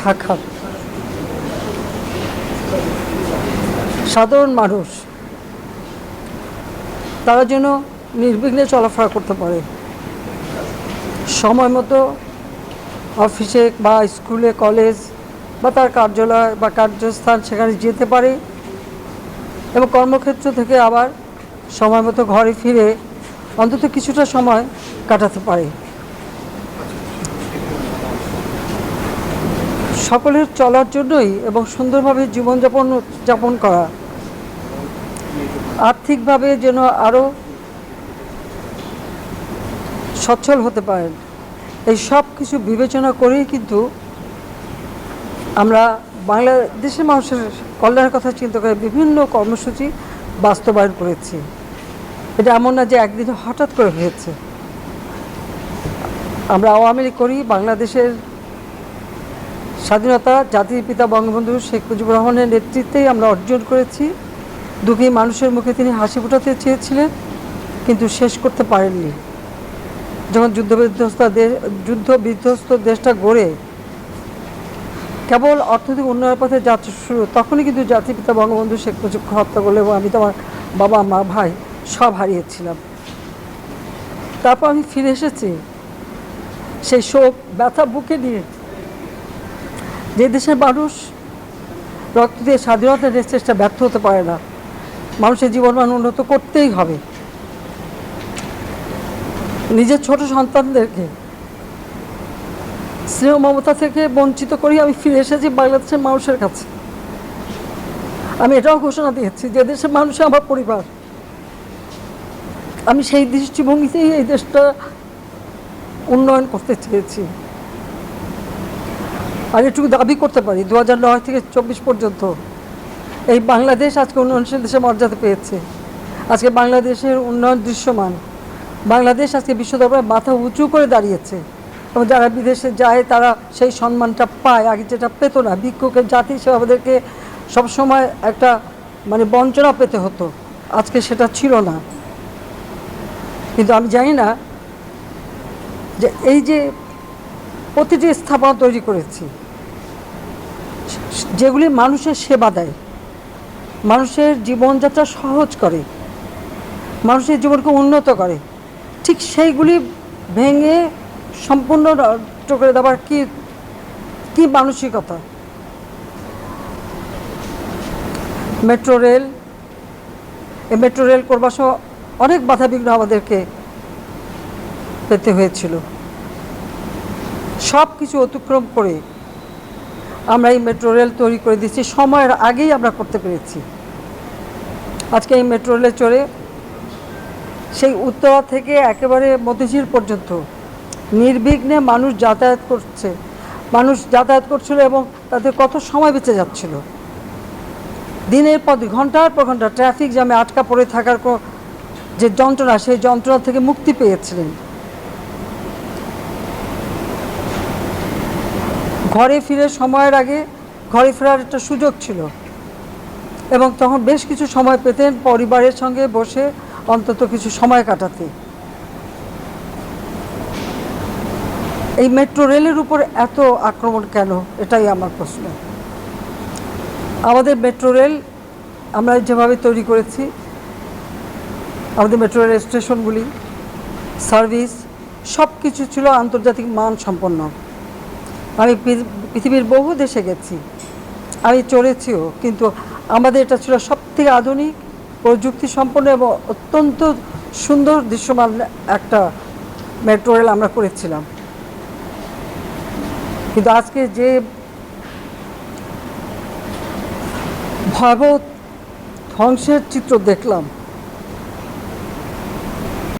ঢাকা। সাধারণ মানুষ, তারা যেন নির্বিঘ্নে চলাফেরা করতে পারে। সময় মতো অফিসে বা স্কুলে, কলেজ বা তার কার্যালয় বা কার্যস্থান সেখানে যেতে পারে এবং কর্মক্ষেত্র থেকে আবার সময় মতো ঘরে ফিরে অন্তত কিছুটা সময় কাটাতে পারে। সকলের চলার জন্যই এবং সুন্দরভাবে জীবনযাপন, যাপন করা। আর্থিকভাবে যেন আরও সচ্ছল হতে পারেন। এই সব কিছু বিবেচনা করেই কিন্তু আমরা বাংলাদেশের মানুষের কল্যাণের কথা চিন্তা করে বিভিন্ন কর্মসূচি বাস্তবায়ন করেছি। এটা এমন না যে একদিনে হঠাৎ করে হয়েছে। আমরা আওয়ামী লীগ করি, বাংলাদেশের স্বাধীনতা, জাতির পিতা বঙ্গবন্ধু শেখ মুজিবুর রহমানের নেতৃত্বেই আমরা অর্জন করেছি। দুঃখী মানুষের মুখে তিনি হাসি ফোটাতে চেয়েছিলেন, কিন্তু শেষ করতে পারেননি। যখন যুদ্ধ বিধ্বস্ত দেশ যুদ্ধ বিধ্বস্ত দেশটা গড়ে কেবল অর্থনৈতিক উন্নয়নের পথে যাত্রা শুরু, তখনই কিন্তু জাতির পিতা বঙ্গবন্ধু শেখ মুজিবকে হত্যা করলে এবং আমি তো আমার বাবা, মা, ভাই সব হারিয়েছিলাম। তারপর আমি ফিরে এসেছি। সেই শোক, ব্যথা বুকে নিয়ে যে দেশের মানুষ রক্ত দিয়ে স্বাধীনতা চেষ্টা ব্যর্থ হতে পারে না, মানুষের জীবনমান উন্নত করতেই হবে। নিজের ছোট সন্তানদেরকে, স্নেহ মমতা থেকে বঞ্চিত করি আমি ফিরে এসেছি বাংলাদেশের মানুষের কাছে। আমি এটাও ঘোষণা দিয়েছি যে দেশের মানুষ আমার পরিবার। আমি সেই দৃষ্টিভঙ্গিতেই এই দেশটা উন্নয়ন করতে চেয়েছি। আর এটুকু দাবি করতে পারি। দু হাজার নয় থেকে চব্বিশ পর্যন্ত। এই বাংলাদেশ আজকে উন্নয়নশীল দেশে মর্যাদা পেয়েছে। আজকে বাংলাদেশের উন্নয়ন দৃশ্যমান। বাংলাদেশ আজকে বিশ্ব দরবারে মাথা উঁচু করে দাঁড়িয়েছে। এবং যারা বিদেশে যায়, তারা সেই সম্মানটা পায়। আগে যেটা পেতো না, ভিক্ষুকের জাতি হিসেবে আমাদেরকে সবসময় একটা মানে বঞ্চনা পেতে হতো। আজকে সেটা ছিল না। কিন্তু আমি জানি না যে এই যে প্রতিটি স্থাপনা তৈরি করেছি, যেগুলি মানুষের সেবা দেয়, মানুষের জীবনযাত্রা সহজ করে, মানুষের জীবনকে উন্নত করে, ঠিক সেইগুলি ভেঙে সম্পূর্ণ করে দেওয়ার কি কি মানসিকতা? মেট্রো রেল, এই মেট্রো রেল করবার সহ অনেক বাধা বিঘ্ন আমাদেরকে পেতে হয়েছিল। সব কিছু অতিক্রম করে আমরা এই মেট্রো রেল তৈরি করে দিচ্ছি সময়ের আগেই আমরা করতে পেরেছি। আজকে এই মেট্রো রেলে চড়ে সেই উত্তরা থেকে একেবারে মতিঝিল পর্যন্ত নির্বিঘ্নে মানুষ যাতায়াত করছে। মানুষ যাতায়াত করছিল এবং তাদের কত সময় বেঁচে যাচ্ছিল। দিনের পর ঘণ্টার পর ঘণ্টা ট্রাফিক জ্যামে আটকা পড়ে থাকার যে যন্ত্রণা, সেই যন্ত্রণা থেকে মুক্তি পেয়েছিলেন। ঘরে ফিরে সময়ের আগে ঘরে ফেরার একটা সুযোগ ছিল। এবং তখন বেশ কিছু সময় পেতেন পরিবারের সঙ্গে বসে অন্তত কিছু সময় কাটাতে। এই মেট্রো রেলের উপর এত আক্রমণ কেন? এটাই আমার প্রশ্ন। আমাদের মেট্রো রেল আমরা যেভাবে তৈরি করেছি, আমাদের মেট্রো রেল স্টেশনগুলি, সার্ভিস সব কিছু ছিল আন্তর্জাতিক মান সম্পন্ন আমি পৃথিবীর বহু দেশে গেছি। আমি চড়েছিও, কিন্তু আমাদের এটা ছিল সব থেকে আধুনিক প্রযুক্তি সম্পন্ন এবং অত্যন্ত সুন্দর দৃশ্যমান একটা মেট্রো রেল আমরা করেছিলাম। কিন্তু আজকে যে ভয়াবহ ধ্বংসের চিত্র দেখলাম